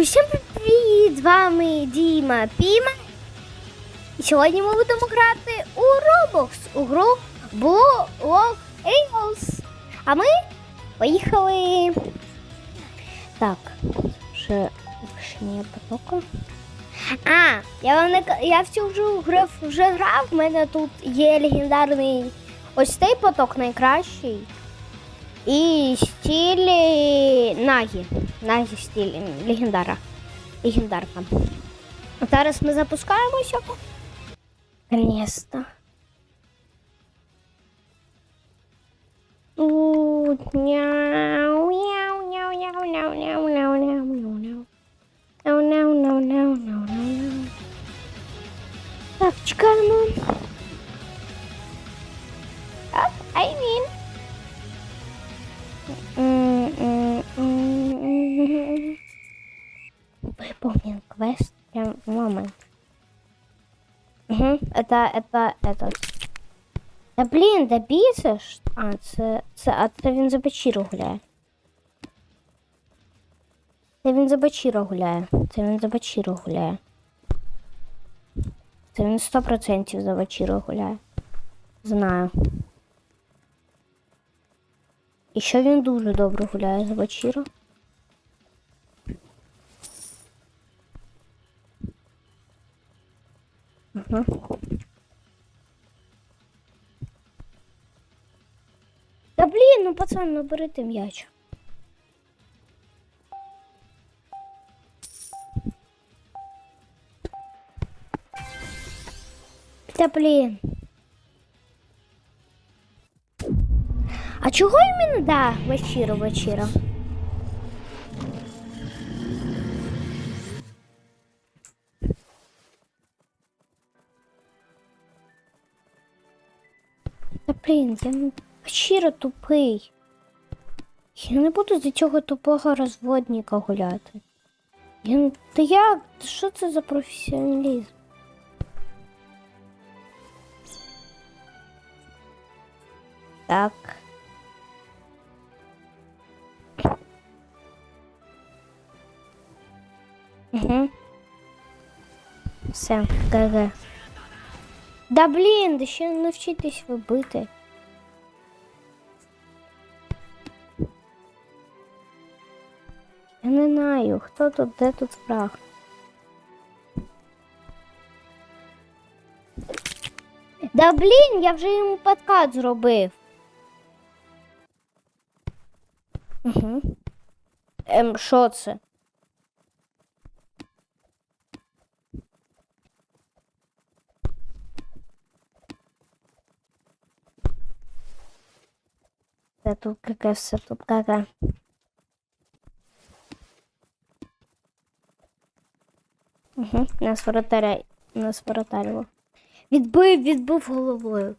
Усім привіт! З вами Діма Піма. І сьогодні ми будемо грати у Roblox, у гру Block Angels. А ми поїхали. Так, ще вишення потоку. А, я вам не я в цю грав, вже грав. У мене тут є легендарний ось цей поток найкращий і стілі Наги. Наги стілі легендара. Легендарка. Зараз ми запускаємося. Ліста. Так, чекаємо. момент. Угу, это, это, это. Да блін, да бісиш? А, це, це, а це він за Бачіру гуляє. Це він за Бачіру гуляє. Це він за Бачіру гуляє. Це він 100% за Бачіру гуляє. Знаю. І що він дуже добре гуляє за Бачіру. Ага. Та блін, ну пацан, ну бери ти м'яч. Та блін. А чого іменно да, вечіру, вечіру? Та блін, я щиро тупий. Я не буду за цього тупого розводника гуляти. Я... Та як? Що це за професіоналізм? Так. Угу. Все, ГГ. Да блін, да ще не навчитись вибити. Я не знаю, хто тут, де тут фраг. Да блін, я вже йому подкат зробив. Угу. Ем, що це? Це тут кака, все тут кака. Угу. Нас воротаря, нас воротарило. Відбив, відбив головою.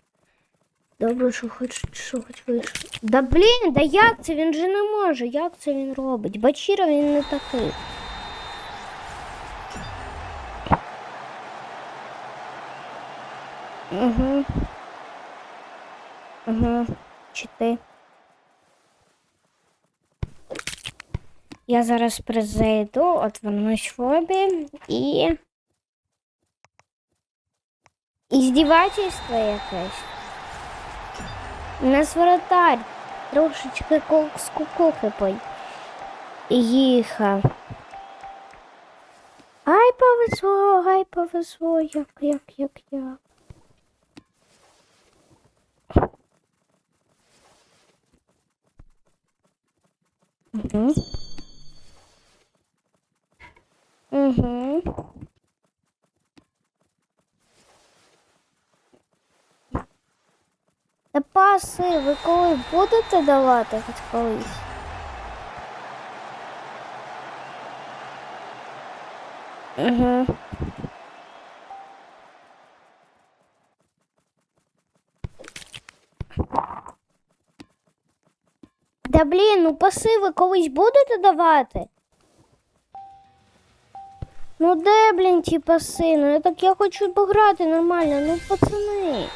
Добре, що хоч, що хоч вийшло. Да блін, да як це? Він же не може. Як це він робить? Бачіра він не такий. Угу. Угу. Чи Я зараз призайду, отвернусь в обі і. Іздівательство якесь. У нас воротарь. Трошечки з кукухи пой. Ай повезло, ай повезло, як, як, як, як. Угу. Та паси, ви коли будете давати хоч колись? Угу. Да блін, ну паси ви колись будете давати? Ну де, блін, ті паси? Ну я так я хочу пограти нормально, ну пацани.